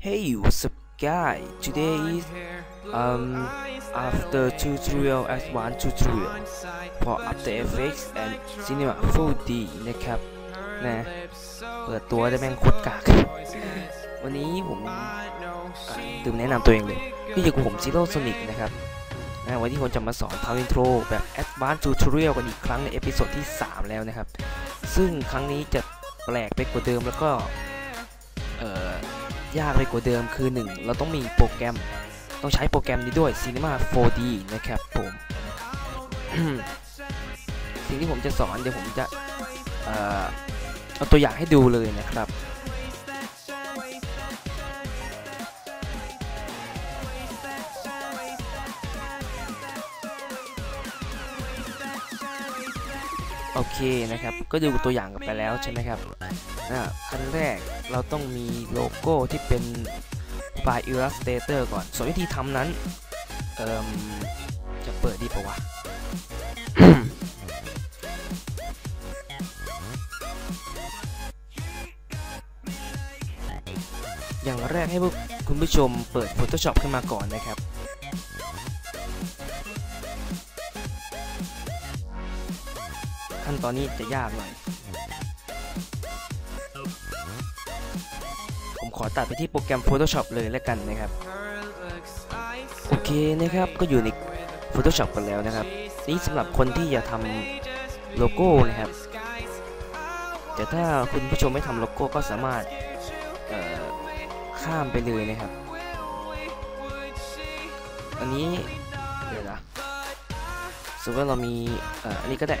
Hey, what's up, guy? Today is um after tutorial S1 tutorial for After Effects and Cinema 4D นะครับนะเปิดตัวได้แม่งโคตรกาก วันนี้ผมอะตื่มแนะนำตัวเองเลยก็อยู่กับผม Zero Sonic นะครับนะวันนี้ผมจะมาสอนทำอินโทรแบบ Advanced Tutorial กันอีกครั้งในเอพิโซดที่ 3 แล้วนะครับ ซึ่งครั้งนี้จะแปลกไปกว่าเดิมแล้วก็เอ่อ ยากไปกว่าเดิมคือ 1 เราต้องมีโปรแกรมต้องใช้โปรแกรมนี้ด้วย Cinema 4D นะครับผม สิ่งที่ผมจะสอนเดี๋ยวผมจะเออเอาตัวอย่างให้ดูเลยนะครับโอเคนะครับ ก็ดูตัวอย่างกันไปแล้วใช่ไหมครับ ขั้นแรกเราต้องมีโลโก้ที่เป็นไฟล์ Illustrator ก่อน ส่วนวิธีทำนั้น เอ่มจะเปิดดีปะวะอย่างแรกให้พวกคุณผู้ชมเปิด Photoshop ขึ้นมาก่อนนะครับ ขั้นตอนนี้จะยากหน่อย ตัดไปที่โปรแกรม Photoshop เลยแล้วกันนะครับ โอเคนะครับก็อยู่ใน Photoshop กันแล้วนะครับ นี่สำหรับคนที่จะทำโลโก้นะครับ แต่ถ้าคุณผู้ชมไม่ทำโลโก้ก็สามารถข้ามไปเลยนะครับ อันนี้เดี๋ยวนะสมมติว่าเรามีอออันนี้ก็ได้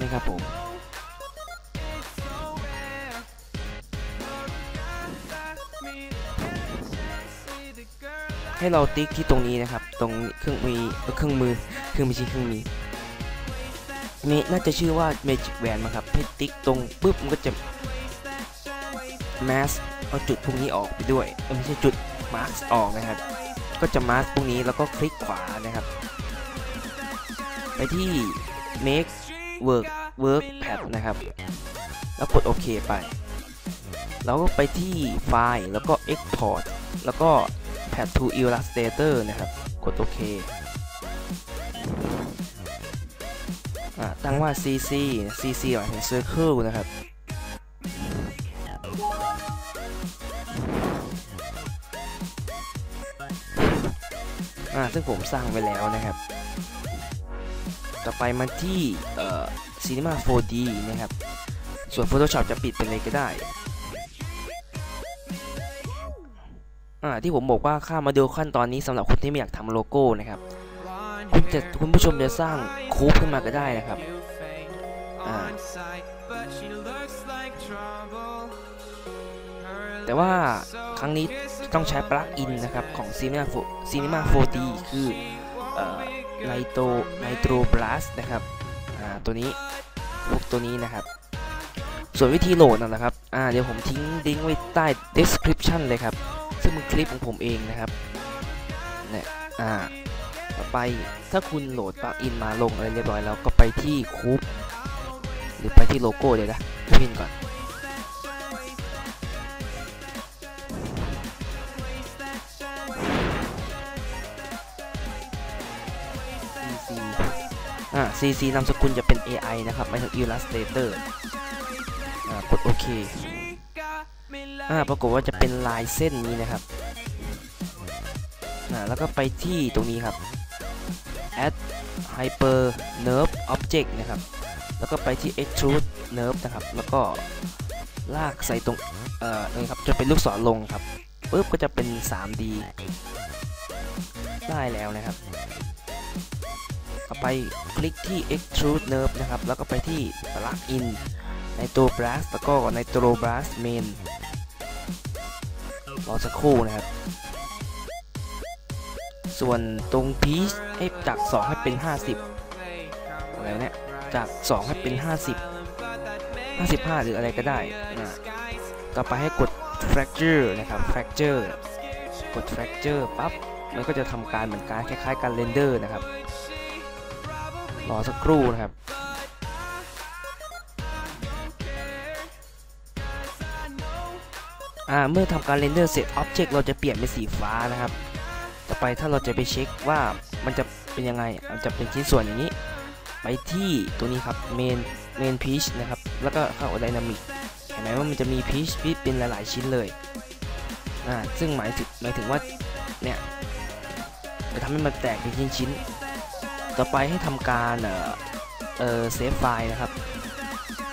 นะครับผม ให้เราติ๊กที่ตรงนี้นะครับ ตรงเครื่องมือเครื่องมือเครื่องม่ใช่เครื่องมือมีน่าจะชื่อว่า Magic Band มั้งครับให้ติ๊กตรงปุ๊บมันก็จะ mask เอาจุดพวกนี้ออกไปด้วยเอ้ยไม่ใช่จุด mask ออกนะครับ ก็จะ mask พวกนี้แล้วก็คลิกขวานะครับ ไปที่ make work work pad นะครับ แล้วกดโอเคไป แล้วก็ไปที่ไฟล์แล้วก็ export แล้วก็ pad to illustrator นะครับ กดโอเคอ่าตั้งว่า cc cc หมายถึง circle นะครับซึ่งผมสร้างไว้แล้วนะครับ ต่อไปมาที่ Cinema 4D นะครับ ส่วน Photoshop จะปิดไปเลยก็ได้ อ่าที่ผมบอกว่าข้ามาดูขั้นตอนนี้สำหรับคนที่ไม่อยากทำโลโก้นะครับ คุณจะคุณผู้ชมจะสร้างคูปขึ้นมาก็ได้นะครับอ่าแต่ว่าครั้งนี้ต้องใช้ปลั๊กอินนะครับของ Cinema 4 Cinema 4D คือเอ่อ Nitro Nitro Plus นะครับตัวนี้พวกตัวนี้นะครับ ส่วนวิธีโหลดนั่นแหละครับเดี๋ยวผมทิ้งลิงก์ไว้ใต้ description เลยครับ ซึ่งเป็นคลิปของผมเองนะครับเนี่ยอ่าต่อไปถ้าคุณโหลดปลั๊กอินมาลงอะไรเรียบร้อยแล้วก็ไปที่คูปหรือไปที่โลโก้เดี๋ยวนะพินก่อนอ่า CC นามสกุลจะเป็น AI นะครับไม่ใช่ Illustrator อ่ากดโอเค อ่าปรากฏว่าจะเป็นลายเส้นนี้นะครับแล้วก็ไปที่ตรงนี้ครับ add hyper nerve object นะครับ แล้วก็ไปที่ extrude nerve นะครับ แล้วก็ลากใส่ตรง เอ่อนี่ครับ จะเป็นลูกศรลงครับปุ๊บก็จะเป็น 3D ได้แล้วนะครับไปคลิกที่ extrude nerve นะครับ แล้วก็ไปที่ plug in ในตัว blast แล้วก็ในตัว blast main รอสักครู่นะครับ ส่วนตรง pitch ให้จาก 2 ให้เป็น 50อะไรวเนี่ยจาก 2 ให้เป็น 50 55 หรืออะไรก็ได้นะต่อไปให้กด fracture นะครับ fracture กด fracture ปั๊บ มันก็จะทำการเหมือนการคล้ายๆการเรนเดอร์นะครับ รอสักครู่นะครับ อ่าเมื่อทำการเรนเดอร์เสร็จอ็อบเจกต์เราจะเปลี่ยนเป็นสีฟ้านะครับ ต่อไปถ้าเราจะไปเช็คว่ามันจะเป็นยังไงมันจะเป็นชิ้นส่วนอย่างนี้ ไปที่ตัวนี้ครับเมนเมนพีชนะครับ แล้วก็เข้าไดนามิกเห็นไหมว่ามันจะมีพีชพีชเป็นหลายๆชิ้นเลยอ่าซึ่งหมายถึงหมายถึงว่าเนี่ยจะทำให้มันแตกเป็นชิ้นๆต่อไปให้ทำการเอ่อเซฟไฟล์นะครับ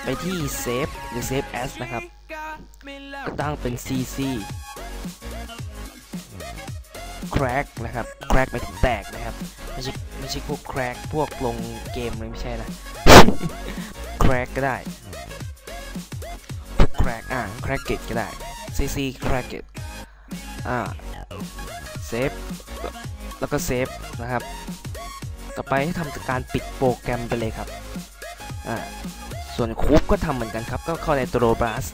ไปที่เซฟหรือเซฟแอสนะครับ ตั้งเป็น cc crack นะครับ crack หมายถึงแตกนะครับ ไม่ใช่ไม่ใช่พวก crack พวกลงเกมเลยไม่ใช่นะ crack ก็ได้ พวก crack อ่า cracket ก็ได้ cc cracket อ่าเซฟแล้วก็เซฟนะครับ ต่อไปให้ทำการปิดโปรแกรมไปเลยครับ อ่า ส่วนคูปก็ทำเหมือนกันครับ ก็เข้าในตัวบลัส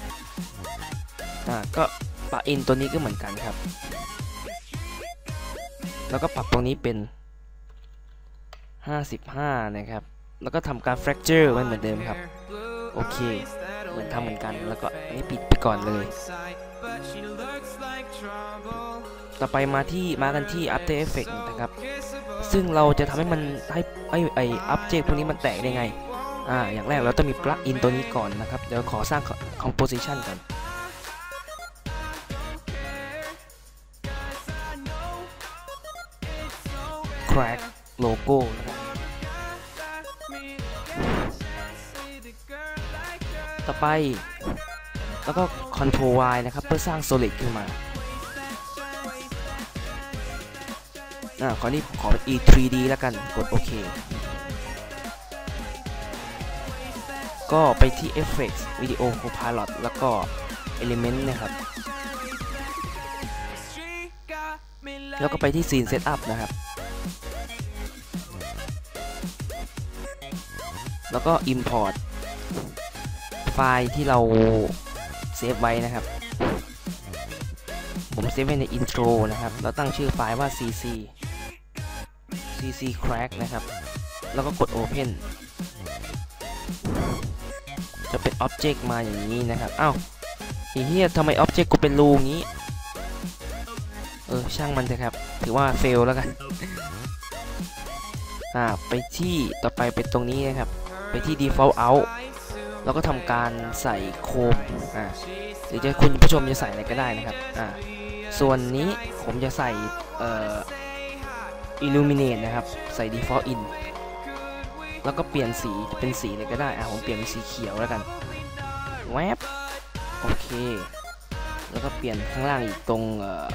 อ่าก็ปรับอินตัวนี้ก็เหมือนกันครับ แล้วก็ปรับตรงนี้เป็น 55 นะครับ แล้วก็ทำการ fracture ไว้เหมือนเดิมครับ โอเค เหมือนทำเหมือนกัน แล้วก็อันนี้ปิดไปก่อนเลย ต่อไปมาที่มากันที่ After Effects นะครับ ซึ่งเราจะทำให้มันให้ไอไอ object พวกนี้มันแตกได้ไง อ่า อย่างแรกเราต้องมีปลั๊กอินตัวนี้ก่อนนะครับ เดี๋ยวขอสร้าง composition ก่อน crack โลโก้นะครับต่อไป แล้วก็ Ctrl y นะครับ เพื่อสร้าง solid ขึ้นมาอ่าขอนี่ขอเป็น e 3d แล้วกัน กดโอเค ก็ไปที่ effects video copilot แล้วก็ element นะครับ แล้วก็ไปที่ scene setup นะครับ แล้วก็ import ไฟล์ที่เราเซฟไว้นะครับ ผมเซฟไว้ใน intro นะครับ แล้วตั้งชื่อไฟล์ว่า cc cc crack นะครับ แล้วก็กด open จะเป็น object มาอย่างนี้นะครับ อ้าวไอ้เฮียทำไม object กูเป็นรูงี้ เออ ช่างมันเถอะครับ ถือว่า fail แล้วกัน อ่า ไปที่ต่อไปเป็นตรงนี้นะครับ ไปที่ default out แล้วก็ทำการใส่โคมอ่าหรือจะคุณผู้ชมจะใส่อะไรก็ได้นะครับอ่าส่วนนี้ผมจะใส่เอ่อ illuminate นะครับ ใส่ default in แล้วก็เปลี่ยนสีเป็นสีอะไรก็ได้ อ่าผมเปลี่ยนเป็นสีเขียวแล้วกัน แวบโอเค แล้วก็เปลี่ยนข้างล่างอีกตรงเอ่อ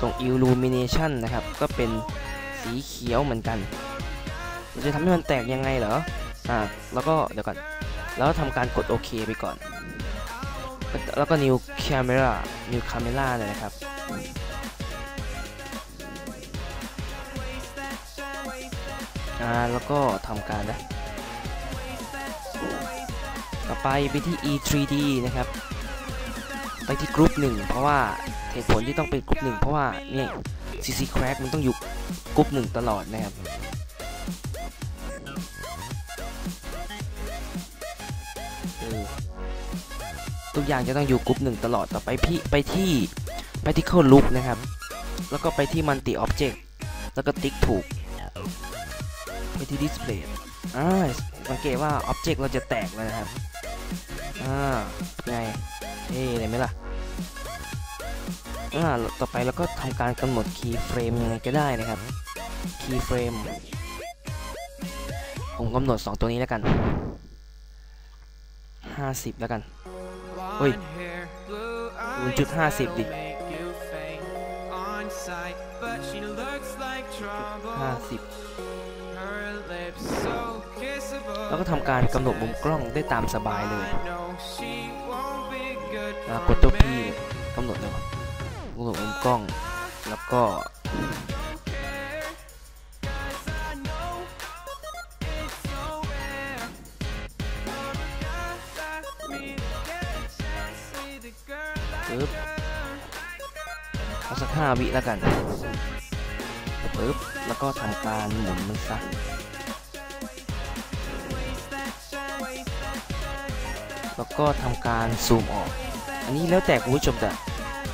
ตรง illumination นะครับ ก็เป็นสีเขียวเหมือนกัน เราจะทำให้มันแตกยังไงเหรอ อ่าแล้วก็เดี๋ยวก่อนแล้วทำการกดโอเคไปก่อน แล้วก็ new camera new camera เลยนะครับอ่าแล้วก็ทำการนะต่อไปไปที่ e3d นะครับ ไปที่กรุ๊ปหนึ่งเพราะว่าเหตุผลที่ต้องเป็นกรุ๊ปหนึ่งเพราะว่าเนี่ย CC Crack มันต้องอยู่กรุ๊ปหนึ่งตลอดนะครับ ทุกอย่างจะต้องอยู่กรุ๊ปหนึ่งตลอดต่อไปพี่ไปที่ Particle Loop นะครับ แล้วก็ไปที่ Multi Object แล้วก็ติ๊กถูก ไปที่ Display อ่าสังเกตว่า Object เราจะแตกแล้วนะครับ อ่าไงเท่เลยไหมล่ะอ่าต่อไปเราก็ทำการกำหนด key frame ยังไงก็ได้นะครับ key frame ผมกำหนด 2 ตัวนี้แล้วกัน 50 แล้วกัน เฮ้ย0.50ดิ50แล้วก็ทำการกำหนดมุมกล้องได้ตามสบายเลยอ่ากดตัว P กำหนดเลยกำหนดมุมกล้อง แล้วก็ 5 วิแล้วกันปึ๊บแล้วก็ทำการหมุนมันซะแล้วก็ทำการซูมออก อันนี้แล้วแต่คุณผู้ชมจะ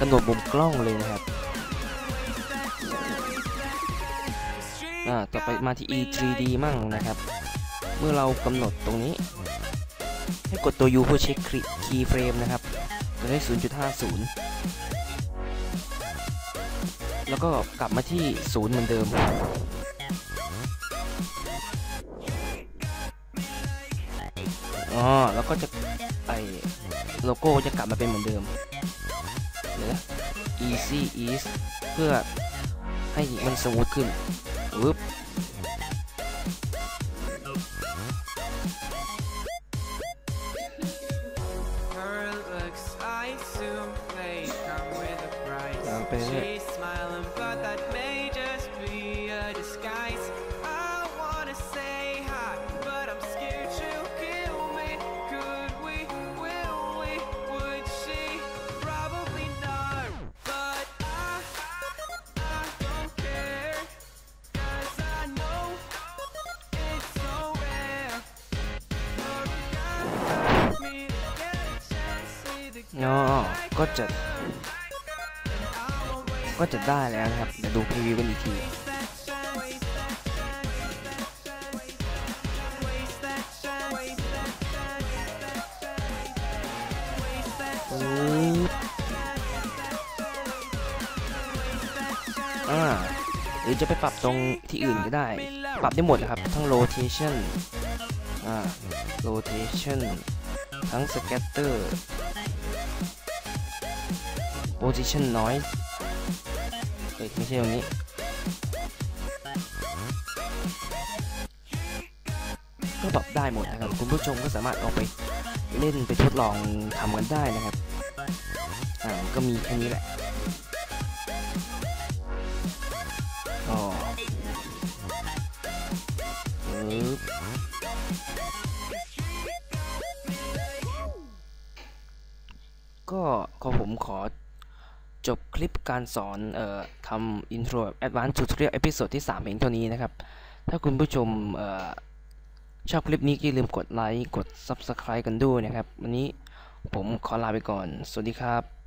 กำหนดมุมกล้องเลยนะครับต่อไปมาที่ E3D มั่งนะครับ เมื่อเรากำหนดตรงนี้ ให้กดตัว U เพื่อเช็คคีย์เฟรมนะครับ จะได้ 0.50 แล้วก็กลับมาที่ศูนย์เหมือนเดิม อ๋อ แล้วก็จะไอโลโก้จะกลับมาเป็นเหมือนเดิมเดี๋ย easy ease เพื่อให้มันสมูทขึ้นวึบ ก็จะ I won't waste ก็จะได้แล้วนะครับเดี๋ยวดูพรีวิวกันอีกที that shine, waste that shine, waste that shine, waste that shine, waste that shine, waste that ปึ๊บอ่าหรือจะไปปรับตรงที่อื่นก็ได้ ปรับได้หมดนะครับ ทั้ง rotation อ่า rotation ทั้ง scatter position noise เอ้ยไม่ใช่ตรงนี้ ก็ปรับได้หมดนะครับ คุณผู้ชมก็สามารถเอาไปเล่นไปทดลองทำกันได้นะครับ อ่า ก็มีแค่นี้แหละอ๋อปึ๊บก็ขอผมขอ จบคลิปการสอนเอ่อทำ intro advanced tutorial episode ที่ 3เพียงเท่านี้นะครับ ถ้าคุณผู้ชมเอ่อชอบคลิปนี้ก็อย่าลืมกดไลค์ กด subscribe กันด้วยนะครับ วันนี้ผมขอลาไปก่อน สวัสดีครับ